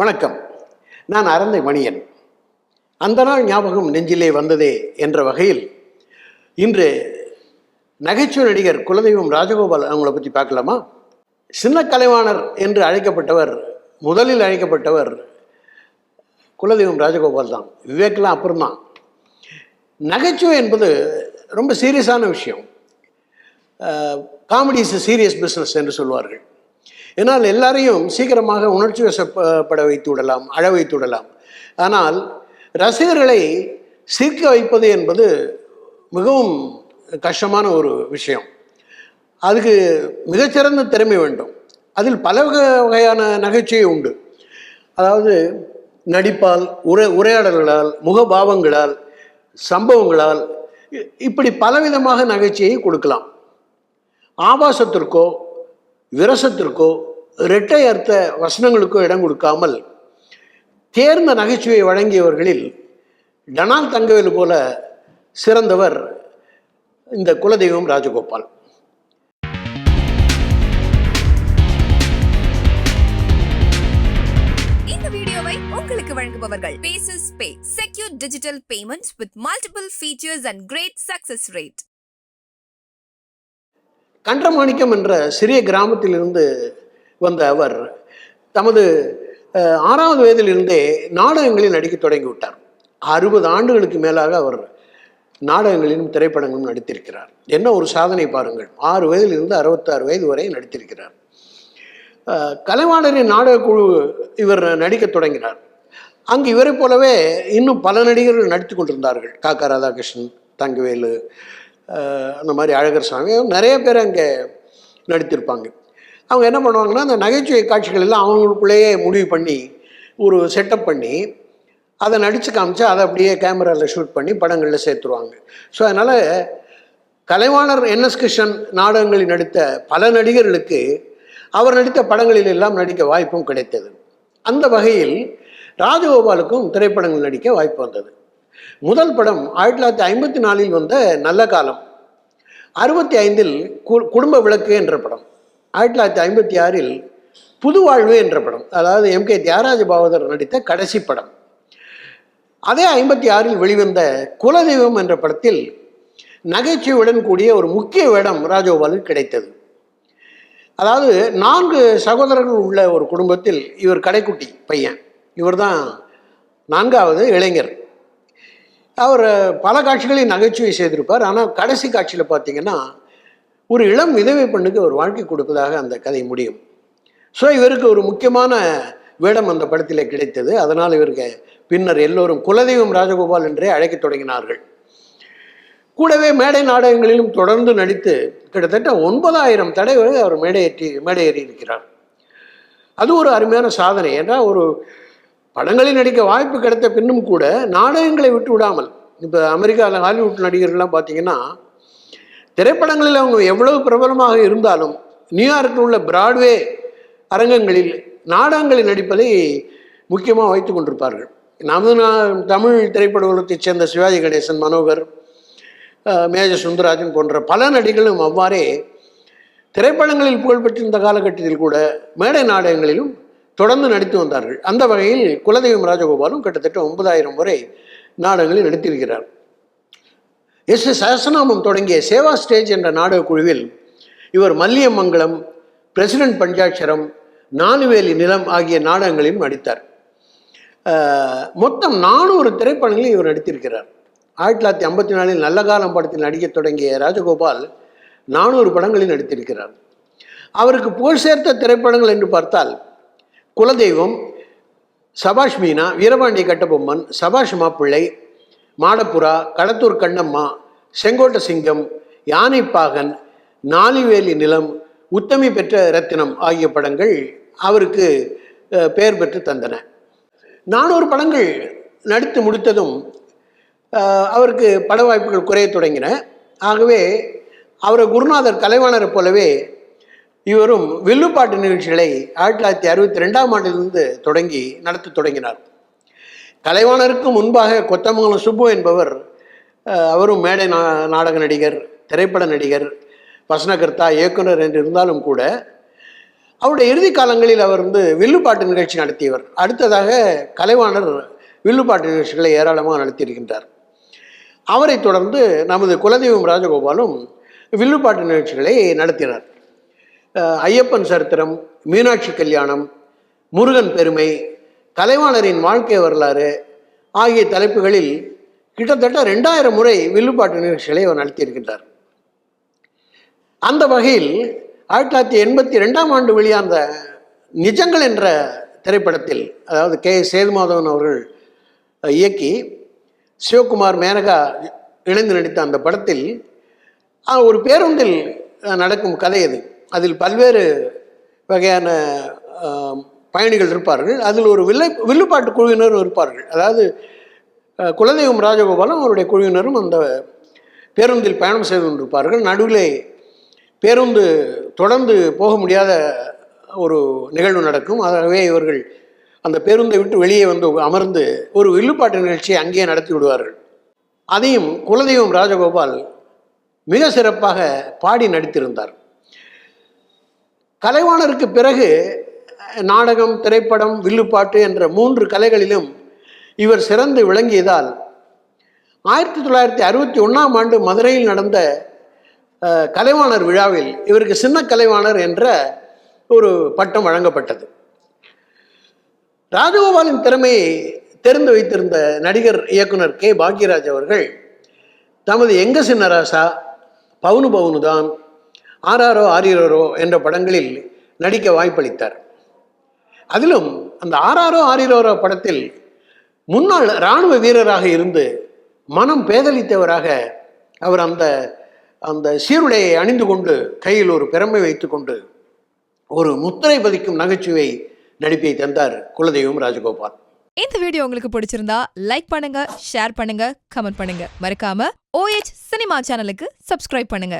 வணக்கம். நான் அரந்தை மணியன். அந்த நாள் ஞாபகம் நெஞ்சிலே வந்ததே என்ற வகையில் இன்று நகைச்சுவை நடிகர் குலதெய்வம் ராஜகோபால் அவங்கள பற்றி பார்க்கலாமா? சின்ன கலைவாணர் என்று அழைக்கப்பட்டவர் முதலில் அழைக்கப்பட்டவர் குலதெய்வம் ராஜகோபால் தான். விவேக்லாம் அப்புறம்தான் நகைச்சுவை என்பது ரொம்ப சீரியஸான விஷயம். காமெடி இஸ் சீரியஸ் பிஸ்னஸ் என்று சொல்வார்கள். ஏன்னால் எல்லாரையும் சீக்கிரமாக உணர்ச்சி வசப்பட வைத்து விடலாம் அழ வைத்து விடலாம். ஆனால் ரசிகர்களை சிரிக்க வைப்பது என்பது மிகவும் கஷ்டமான ஒரு விஷயம். அதுக்கு மிகச்சிறந்த திறமை வேண்டும். அதில் பல வகை- வகையான நகைச்சுவை உண்டு. அதாவது நடிப்பால் உரை உரையாடல்களால் முகபாவங்களால் சம்பவங்களால் இப்படி பலவிதமாக நகைச்சுவையை கொடுக்கலாம். ஆபாசத்திற்கோ விரசத்திற்கோ இரட்டை அர்த்த வசனங்களுக்கோ இடம் கொடுக்காமல் தேர்ந்த நகைச்சுவையை வழங்கியவர்களில் டனால் தங்கவேல் போல சிறந்தவர் இந்த குலதெய்வம் ராஜகோபால். இந்த வீடியோவை உங்களுக்கு வழங்குபவர்கள் paces pay secure digital payments with multiple features and great success rate. Kandramanikkam என்ற சிறிய கிராமத்திலிருந்து வந்த அவர் தமது ஆறாவது வயதிலிருந்தே நாடகங்களில் நடிக்க தொடங்கி விட்டார். அறுபது ஆண்டுகளுக்கு மேலாக அவர் நாடகங்களிலும் திரைப்படங்களும் நடித்திருக்கிறார். என்ன ஒரு சாதனை பாருங்கள். ஆறு வயதிலிருந்து அறுபத்தாறு வயது வரை நடித்திருக்கிறார். அஹ், கலைவாணரின் நாடகக்குழு இவர் நடிக்க தொடங்கினார். அங்கு இவரைப் போலவே இன்னும் பல நடிகர்கள் நடித்து கொண்டிருந்தார்கள். காக்கா ராதாகிருஷ்ணன் தங்கவேலு அந்த மாதிரி அழகர் சாமி. நிறைய பேர் அங்கே நடித்திருப்பாங்க. அவங்க என்ன பண்ணுவாங்கன்னா அந்த நகைச்சுவை காட்சிகள் எல்லாம் அவங்களுக்குள்ளேயே முடிவு பண்ணி ஒரு செட்டப் பண்ணி அதை நடித்து காமிச்சு அதை அப்படியே கேமராவில் ஷூட் பண்ணி படங்களில் சேர்த்துருவாங்க. ஸோ அதனால் கலைவாணர் என்எஸ் கிருஷ்ணன் நாடகங்களில் நடித்த பல நடிகர்களுக்கு அவர் நடித்த படங்களில் எல்லாம் நடிக்க வாய்ப்பும் கிடைத்தது. அந்த வகையில் ராஜகோபாலுக்கும் திரைப்படங்கள் நடிக்க வாய்ப்பு வந்தது. முதல் படம் ஆயிரத்தி தொள்ளாயிரத்தி ஐம்பத்தி நாலில் வந்த நல்ல காலம். அறுபத்தி ஐந்தில் கு- குடும்ப விளக்கு என்ற படம். ஆயிரத்தி தொள்ளாயிரத்தி ஐம்பத்தி ஆறில் புது வாழ்வு என்ற படம். அதாவது எம் கே தியாகராஜ பாவதர் நடித்த கடைசி படம். அதே ஐம்பத்தி ஆறில் வெளிவந்த குலதெய்வம் என்ற படத்தில் நகைச்சுவையுடன் கூடிய ஒரு முக்கிய வேடம் ராஜகோபாலுக்கு கிடைத்தது. அதாவது நான்கு சகோதரர்கள் உள்ள ஒரு குடும்பத்தில் இவர் கடைக்குட்டி பையன். இவர்தான் நான்காவது இளைஞர். அவர் பல காட்சிகளில் நகைச்சுவை செய்திருப்பார். ஆனால் கடைசி காட்சியில் பார்த்தீங்கன்னா ஒரு இளம் விதவை பெண்ணுக்கு ஒரு வாழ்க்கை கொடுப்பதாக அந்த கதை முடியும். ஸோ இவருக்கு ஒரு முக்கியமான வேடம் அந்த படத்தில் கிடைத்தது. அதனால் இவருக்கு பின்னர் எல்லோரும் குலதெய்வம் ராஜகோபால் என்றே அழைக்கத் தொடங்கினார்கள். கூடவே மேடை நாடகங்களிலும் தொடர்ந்து நடித்து கிட்டத்தட்ட ஒன்பதாயிரம் தடவை அவர் மேடையேற்றி மேடையேறி இருக்கிறார் அது ஒரு அருமையான சாதனை. ஏன்னா ஒரு படங்களில் நடிக்க வாய்ப்பு கிடைத்த பின்னும் கூட நாடகங்களை விட்டு விடாமல் இப்போ அமெரிக்காவில் ஹாலிவுட் நடிகர்கள்லாம் பார்த்தீங்கன்னா திரைப்படங்களில் அவங்க எவ்வளவு பிரபலமாக இருந்தாலும் நியூயார்க்கில் உள்ள பிராட்வே அரங்கங்களில் நாடகங்களில் நடிப்பதை முக்கியமாக வைத்து கொண்டிருப்பார்கள். நமது தமிழ் திரைப்பட உலகத்தைச் சேர்ந்த சிவாஜி கணேசன் மனோகர் மேஜ மேஜர் சுந்தரராஜன் போன்ற பல நடிகர்களும் அவ்வாறே திரைப்படங்களில் புகழ்பெற்றிருந்த காலகட்டத்தில் கூட மேடை நாடகங்களிலும் தொடர்ந்து நடித்து வந்தார்கள். அந்த வகையில் குலதெய்வம் ராஜகோபாலும் கிட்டத்தட்ட ஒன்பதாயிரம் முறை நாடகங்களில் நடித்திருக்கிறார். எஸ் எஸ் சஹஸ்ரநாமம் தொடங்கிய சேவா ஸ்டேஜ் என்ற நாடகக் குழுவில் இவர் மல்லியமங்கலம் பிரசிடென்ட் பஞ்சாட்சரம் நானுவேலி நிலம் ஆகிய நாடகங்களிலும் நடித்தார். மொத்தம் நானூறு திரைப்படங்களில் இவர் நடித்திருக்கிறார். ஆயிரத்தி தொள்ளாயிரத்தி ஐம்பத்தி நாலில் நல்ல காலம் படத்தில் நடிக்கத் தொடங்கிய ராஜகோபால் நானூறு படங்களில் நடித்திருக்கிறார். அவருக்கு புகழ் சேர்த்த திரைப்படங்கள் என்று பார்த்தால் குலதெய்வம் சபாஷ் மீனா வீரபாண்டிய கட்டபொம்மன் சபாஷ் மாப்பிள்ளை மாடப்புறா களத்தூர் கண்ணம்மா செங்கோட்ட சிங்கம் யானைப்பாகன் நாலிவேலி நிலம் உத்தமி பெற்ற ரத்தினம் ஆகிய படங்கள் அவருக்கு பெயர் பெற்று தந்தன. நானூறு படங்கள் நடித்து முடித்ததும் அவருக்கு பட வாய்ப்புகள் குறையத் தொடங்கின. ஆகவே அவரை குருநாதர் கலைவாணரை போலவே இவரும் வில்லுப்பாட்டு நிகழ்ச்சிகளை ஆயிரத்தி தொள்ளாயிரத்தி அறுபத்தி ரெண்டாம் ஆண்டிலிருந்து தொடங்கி நடத்த தொடங்கினார். கலைவாணருக்கு முன்பாக கொத்தமங்கலம் சுப்பு என்பவர் அவரும் மேடை நா நாடக நடிகர் திரைப்பட நடிகர் வசனகர்த்தா இயக்குனர் என்று இருந்தாலும் கூட அவருடைய இறுதி காலங்களில் அவர் வந்து வில்லுப்பாட்டு நிகழ்ச்சி நடத்தியவர். அடுத்ததாக கலைவாணர் வில்லுப்பாட்டு நிகழ்ச்சிகளை ஏராளமாக நடத்தியிருக்கின்றார். அவரை தொடர்ந்து நமது குலதெய்வம் ராஜகோபாலும் வில்லுப்பாட்டு நிகழ்ச்சிகளை நடத்தினார். ஐயப்பன் சரித்திரம் மீனாட்சி கல்யாணம் முருகன் பெருமை கலைவாணரின் வாழ்க்கை வரலாறு ஆகிய தலைப்புகளில் கிட்டத்தட்ட ரெண்டாயிரம் முறை வில்லுப்பாட்டு நிகழ்ச்சிகளை அவர் நடத்தியிருக்கின்றார். அந்த வகையில் ஆயிரத்தி தொள்ளாயிரத்தி எண்பத்தி ரெண்டாம் ஆண்டு வெளியான நிஜங்கள் என்ற திரைப்படத்தில் அதாவது கே. சேதுமாதவன் அவர்கள் இயக்கி சிவகுமார் மேனகா இணைந்து நடித்த அந்த படத்தில் ஒரு பேருந்தில் நடக்கும் கதை அது அதில் பல்வேறு வகையான பயணிகள் இருப்பார்கள். அதில் ஒரு வில்லை வில்லுப்பாட்டு குழுவினரும் இருப்பார்கள். அதாவது குலதெய்வம் ராஜகோபாலும் அவருடைய குழுவினரும் அந்த பேருந்தில் பயணம் செய்து கொண்டிருப்பார்கள். நடுவிலே பேருந்து தொடர்ந்து போக முடியாத ஒரு நிகழ்வு நடக்கும். ஆகவே இவர்கள் அந்த பேருந்தை விட்டு வெளியே வந்து அமர்ந்து ஒரு வில்லுப்பாட்டு நிகழ்ச்சியை அங்கேயே நடத்தி விடுவார்கள். அதையும் குலதெய்வம் ராஜகோபால் மிக சிறப்பாக பாடி நடித்திருந்தார். கலைவாணருக்கு பிறகு நாடகம் திரைப்படம் வில்லுப்பாட்டு என்ற மூன்று கலைகளிலும் இவர் சிறந்து விளங்கியதால் ஆயிரத்தி தொள்ளாயிரத்தி அறுபத்தி ஒன்றாம் ஆண்டு மதுரையில் நடந்த கலைவாணர் விழாவில் இவருக்கு சின்ன கலைவாணர் என்ற ஒரு பட்டம் வழங்கப்பட்டது. ராஜகோபாலின் திறமையை தெரிந்து வைத்திருந்த நடிகர் இயக்குனர் கே. பாக்யராஜ் அவர்கள் தமது எங்க சின்னராசா பவுனு பவுனு தான் ஆராரோ ஆரியரோ என்ற படங்களில் நடிக்க வாய்ப்பளித்தார். அதிலும் அந்த ஆராரோ ஆரியரோரோ படத்தில் முன்னாள் இராணுவ வீரராக இருந்து மனம் பேதலித்தவராக அவர் அந்த அந்த சீருடையை அணிந்து கொண்டு கையில் ஒரு பெருமை வைத்துக்கொண்டு ஒரு முத்திரை பதிக்கும் நகைச்சுவை நடிப்பை தந்தார் குலதெய்வம் ராஜகோபால். இந்த வீடியோ உங்களுக்கு பிடிச்சிருந்தா லைக் பண்ணுங்க ஷேர் பண்ணுங்க கமெண்ட் பண்ணுங்க. மறக்காம ஓஎச் சினிமா சேனலுக்கு சப்ஸ்கிரைப் பண்ணுங்க.